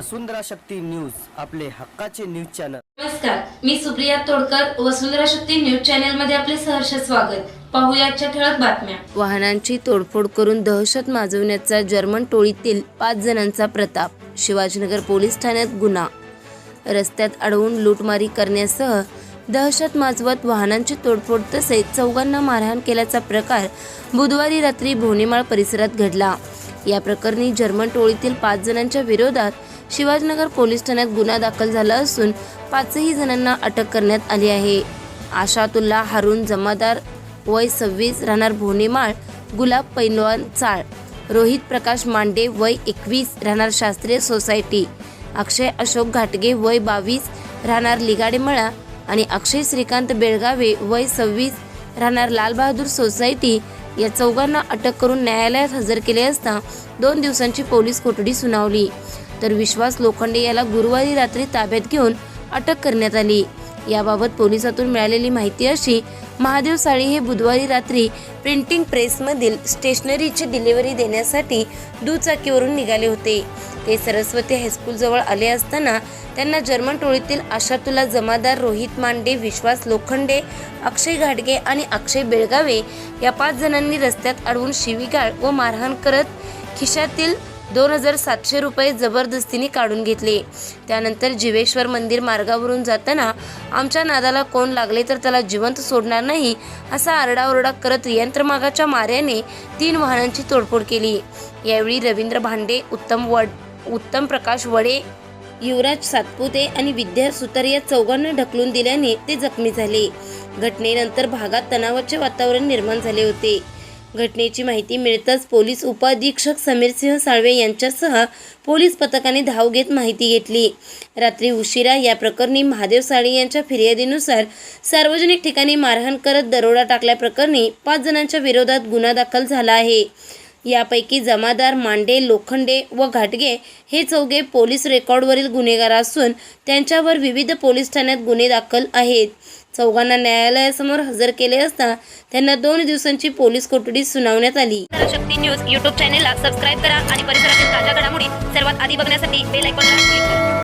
वसुंधरा Shakti news आपले हक्काचे news channel. नमस्कार मी सुप्रिया तोडकर वसुंधरा शक्ती न्यूज चॅनलमध्ये आपले सहर्ष स्वागत. पाहूया आजच्या ठळक बातम्या. वाहनांची तोडफोड करून दहशत माजवण्याचा जर्मन टोळीतील पाच जणांचा प्रताप शिवाजीनगर पोलीस ठाण्यात गुन्हा. रस्त्यात अडवून लूटमारी करण्यासह दहशत माजवत वाहनांची तोडफोड तसेच चौघांना मारहाण केल्याचा प्रकार बुधवारी रात्री भोनेमाळ परिसरात घडला. या प्रकरणी जर्मन टोळीतील पाच जणांच्या विरोधात शिवाजीनगर पोलीस ठाण्यात गुन्हा दाखल झाला असून पाचही जणांना अटक करण्यात आली आहे. आशातुल्ला हारून जमादार वय सव्वीस राहणार भोनेमाळ गुलाब पैलवान चाळ रोहित प्रकाश मांडे वय एकवीस राहणार शास्त्रीय सोसायटी अक्षय अशोक घाटगे वय बावीस राहणार लिगाडेमळा आणि अक्षय श्रीकांत बेळगावे वय सव्वीस राहणार लालबहादूर सोसायटी या चौघांना अटक करून न्यायालयात हजर केले असता दोन दिवसांची पोलीस कोठडी सुनावली. तर विश्वास लोखंडे याला गुरुवारी रात्री ताब्यात घेऊन अटक करण्यात आली. याबाबत पोलिसातून मिळालेली माहिती अशी महादेव साळी हे बुधवारी रात्री प्रिंटिंग प्रेसमधील स्टेशनरीची डिलिव्हरी देण्यासाठी दुचाकीवरून निघाले होते. ते सरस्वती हायस्कूलजवळ आले असताना त्यांना जर्मन टोळीतील आशातुला जमादार रोहित मांडे विश्वास लोखंडे अक्षय घाटगे आणि अक्षय बेळगावे या पाच जणांनी रस्त्यात अडवून शिवीगाळ व मारहाण करत खिशातील दोन हजार सातशे रुपये जबरदस्तीने काढून घेतले. त्यानंतर जीवेश्वर मंदिर मार्गावरून जाताना आमच्या नादाला कोण लागले तर त्याला जिवंत सोडणार नाही असा आरडाओरडा करत यंत्रमागाच्या माऱ्याने तीन वाहनांची तोडफोड केली. यावेळी रवींद्र भांडे उत्तम वड उत्तम प्रकाश वडे युवराज सातपुते आणि विद्या सुतार या चौघांना ढकलून दिल्याने ते जखमी झाले. घटनेनंतर भागात तणावाचे वातावरण निर्माण झाले होते. घटनेची माहिती मिळताच पोलीस उपअधीक्षक समीरसिंह साळवे यांच्यासह पोलीस पथकाने धाव घेत माहिती घेतली. रात्री उशिरा या प्रकरणी महादेव साळे यांच्या फिर्यादीनुसार सार्वजनिक ठिकाणी मारहाण करत दरोडा टाकल्याप्रकरणी पाच जणांच्या विरोधात गुन्हा दाखल झाला आहे. यापैकी जमादार मांडे लोखंडे व घाटगे हे चौघे पोलीस रेकॉर्डवरील गुन्हेगार असून त्यांच्यावर विविध पोलीस ठाण्यात गुन्हे दाखल आहेत. चौघांना न्यायालयासमोर हजर केले असता त्यांना दोन दिवसांची पोलीस कोठडी सुनावण्यात आली. शक्ती न्यूज युट्यूब चॅनेलला सबस्क्राईब करा आणि परिसरातील ताज्या घडामोडी सर्वात आधी बघण्यासाठी बेल आयकॉनला क्लिक करा.